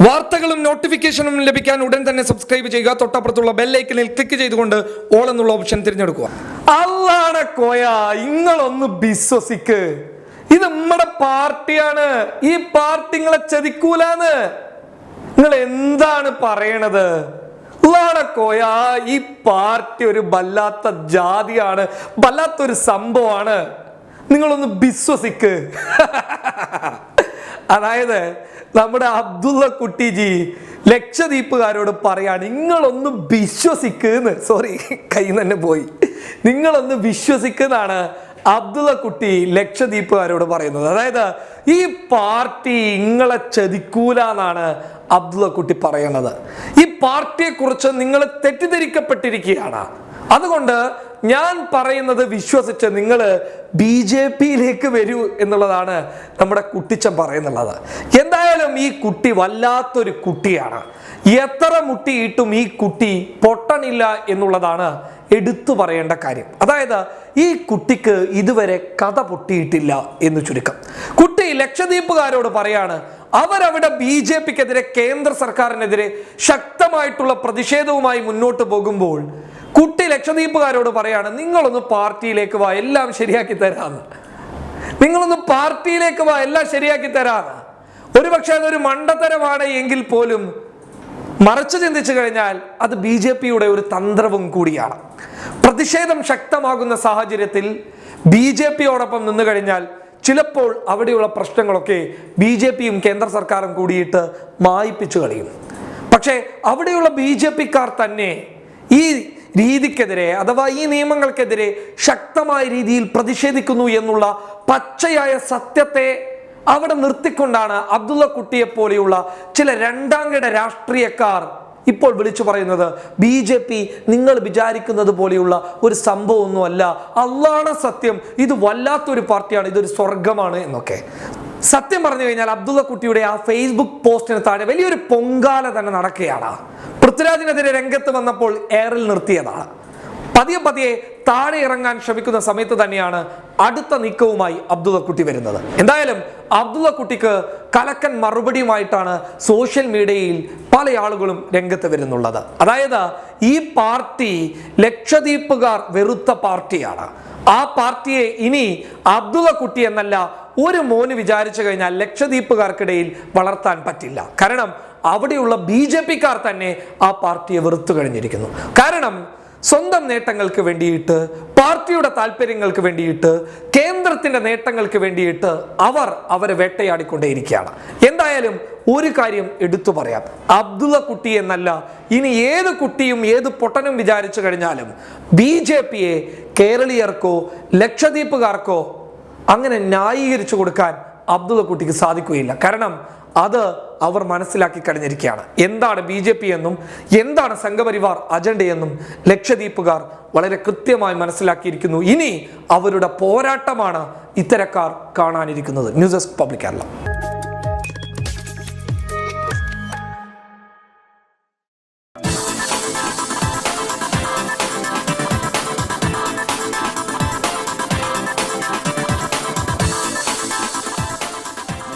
വാർത്തകളും നോട്ടിഫിക്കേഷനും ലഭിക്കാൻ ഉടൻ തന്നെ സബ്സ്ക്രൈബ് ചെയ്യുക. തൊട്ടപ്പുറത്തുള്ള ബെല്ലൈക്കനിൽ ക്ലിക്ക് ചെയ്തുകൊണ്ട് ഓൾ എന്നുള്ള ഓപ്ഷൻ തിരഞ്ഞെടുക്കുക. അല്ലാണ് കോയ ഇങ്ങളൊന്ന് വിശ്വസിക്ക്. ഇത് നമ്മുടെ പാർട്ടിയാണ്. ഈ പാർട്ടി നിങ്ങളെ ചതിക്കൂലാന്ന്. നിങ്ങൾ എന്താണ് പറയണത്? കോയ ഈ പാർട്ടി ഒരു വല്ലാത്ത ജാതിയാണ്. വല്ലാത്തൊരു സംഭവമാണ്. നിങ്ങളൊന്ന് വിശ്വസിക്ക്. അതായത് നമ്മുടെ അബ്ദുള്ള കുട്ടിജി ലക്ഷദ്വീപുകാരോട് പറയാണ് നിങ്ങളൊന്ന് വിശ്വസിക്കുന്ന് സോറി കയ്യിൽ നിന്ന് തന്നെ പോയി. നിങ്ങളൊന്ന് വിശ്വസിക്കുന്നതാണ് അബ്ദുള്ള കുട്ടി ലക്ഷദ്വീപുകാരോട് പറയുന്നത്. അതായത് ഈ പാർട്ടി ഇങ്ങളെ ചതിക്കൂല എന്നാണ് അബ്ദുള്ള കുട്ടി പറയുന്നത് ഈ പാർട്ടിയെ കുറിച്ച് നിങ്ങൾ തെറ്റിദ്ധരിക്കപ്പെട്ടിരിക്കുകയാണ്. അതുകൊണ്ട് ഞാൻ പറയുന്നത് വിശ്വസിച്ച് നിങ്ങൾ ബി ജെ പിയിലേക്ക് വരൂ എന്നുള്ളതാണ് നമ്മുടെ കുട്ടിച്ചൻ പറയുന്നുള്ളത്. എന്തായാലും ഈ കുട്ടി വല്ലാത്തൊരു കുട്ടിയാണ്. എത്ര മുട്ടിയിട്ടും ഈ കുട്ടി പൊട്ടണില്ല എന്നുള്ളതാണ് എടുത്തു പറയേണ്ട കാര്യം. അതായത് ഈ കുട്ടിക്ക് ഇതുവരെ കഥ പൊട്ടിയിട്ടില്ല എന്ന് ചുരുക്കം. കുട്ടി ലക്ഷദ്വീപുകാരോട് പറയാണ് അവരവിടെ ബി ജെ പിക്കെതിരെ കേന്ദ്ര സർക്കാരിനെതിരെ ശക്തമായിട്ടുള്ള പ്രതിഷേധവുമായി മുന്നോട്ട് പോകുമ്പോൾ ലക്ഷദ്വീപുകാരോട് പറയാണ് നിങ്ങളൊന്ന് പാർട്ടിയിലേക്ക് വാ എല്ലാം ശരിയാക്കി തരാന്ന്. നിങ്ങളൊന്ന് പാർട്ടിയിലേക്ക് വാ എല്ലാം ശരിയാക്കി തരാന്ന്. ഒരുപക്ഷെ അതൊരു മണ്ടത്തരമാണ് എങ്കിൽ പോലും മറച്ചു ചിന്തിച്ചു കഴിഞ്ഞാൽ അത് ബി ജെ പിയുടെ ഒരു തന്ത്രവും കൂടിയാണ്. പ്രതിഷേധം ശക്തമാകുന്ന സാഹചര്യത്തിൽ ബി ജെ പിയോടൊപ്പം നിന്നു കഴിഞ്ഞാൽ ചിലപ്പോൾ അവിടെയുള്ള പ്രശ്നങ്ങളൊക്കെ ബി ജെ പിയും കേന്ദ്ര സർക്കാരും കൂടിയിട്ട് മായിപ്പിച്ചു കളയും. പക്ഷേ അവിടെയുള്ള ബി ജെ പിക്കാർ തന്നെ ഈ രീതിക്കെതിരെ അഥവാ ഈ നിയമങ്ങൾക്കെതിരെ ശക്തമായ രീതിയിൽ പ്രതിഷേധിക്കുന്നു എന്നുള്ള പച്ചയായ സത്യത്തെ അവിടെ നിർത്തിക്കൊണ്ടാണ് അബ്ദുള്ള കുട്ടിയെ പോലെയുള്ള ചില രണ്ടാംകിട രാഷ്ട്രീയക്കാർ ഇപ്പോൾ വിളിച്ചു പറയുന്നത്. ബി ജെ പി നിങ്ങൾ വിചാരിക്കുന്നത് പോലെയുള്ള ഒരു സംഭവമൊന്നുമല്ല. അള്ളാണ് സത്യം. ഇത് വല്ലാത്തൊരു പാർട്ടിയാണ്. ഇതൊരു സ്വർഗമാണ് എന്നൊക്കെ. സത്യം പറഞ്ഞു കഴിഞ്ഞാൽ അബ്ദുള്ള കുട്ടിയുടെ ആ ഫേസ്ബുക്ക് പോസ്റ്റിന് താഴെ വലിയൊരു പൊങ്കാല തന്നെ നടക്കുകയാണ്. പൃഥ്വിരാജിനെതിരെ രംഗത്ത് വന്നപ്പോൾ എയറിൽ നിർത്തിയതാണ്. പതിയെ പതിയെ താഴെ ഇറങ്ങാൻ ശ്രമിക്കുന്ന സമയത്ത് തന്നെയാണ് അടുത്ത നീക്കവുമായി അബ്ദുള്ളക്കുട്ടി വരുന്നത്. എന്തായാലും അബ്ദുള്ളക്കുട്ടിക്ക് കലക്കൻ മറുപടിയുമായിട്ടാണ് സോഷ്യൽ മീഡിയയിൽ പല ആളുകളും രംഗത്ത് വരുന്നുള്ളത്. അതായത് ഈ പാർട്ടി ലക്ഷദ്വീപുകാർ വെറുത്ത പാർട്ടിയാണ്. ആ പാർട്ടിയെ ഇനി അബ്ദുള്ളക്കുട്ടി എന്നല്ല ഒരു മോന് വിചാരിച്ചു കഴിഞ്ഞാൽ ലക്ഷദ്വീപുകാർക്കിടയിൽ വളർത്താൻ പറ്റില്ല. കാരണം അവിടെയുള്ള ബി ജെ പിക്കാർ തന്നെ ആ പാർട്ടിയെ വെറുത്തു കഴിഞ്ഞിരിക്കുന്നു. കാരണം സ്വന്തം നേട്ടങ്ങൾക്ക് വേണ്ടിയിട്ട് പാർട്ടിയുടെ താല്പര്യങ്ങൾക്ക് വേണ്ടിയിട്ട് കേന്ദ്രത്തിന്റെ നേട്ടങ്ങൾക്ക് വേണ്ടിയിട്ട് അവർ അവരെ വേട്ടയാടിക്കൊണ്ടേയിരിക്കുകയാണ്. എന്തായാലും ഒരു കാര്യം എടുത്തു പറയാം. അബ്ദുള്ള കുട്ടി എന്നല്ല ഇനി ഏത് കുട്ടിയും ഏത് പൊട്ടനും വിചാരിച്ചു കഴിഞ്ഞാലും ബി ജെ പിയെ കേരളീയർക്കോ ലക്ഷദ്വീപുകാർക്കോ അങ്ങനെ ന്യായീകരിച്ചു കൊടുക്കാൻ അബ്ദുള്ള കുട്ടിക്ക് സാധിക്കുകയില്ല. കാരണം അത് അവർ മനസ്സിലാക്കി കഴിഞ്ഞിരിക്കുകയാണ്. എന്താണ് ബി ജെ പി എന്നും എന്താണ് സംഘപരിവാർ അജണ്ടയെന്നും ലക്ഷദ്വീപുകാർ വളരെ കൃത്യമായി മനസ്സിലാക്കിയിരിക്കുന്നു. ഇനി അവരുടെ പോരാട്ടമാണ് ഇത്തരക്കാർ കാണാനിരിക്കുന്നത്. News desk public Kerala.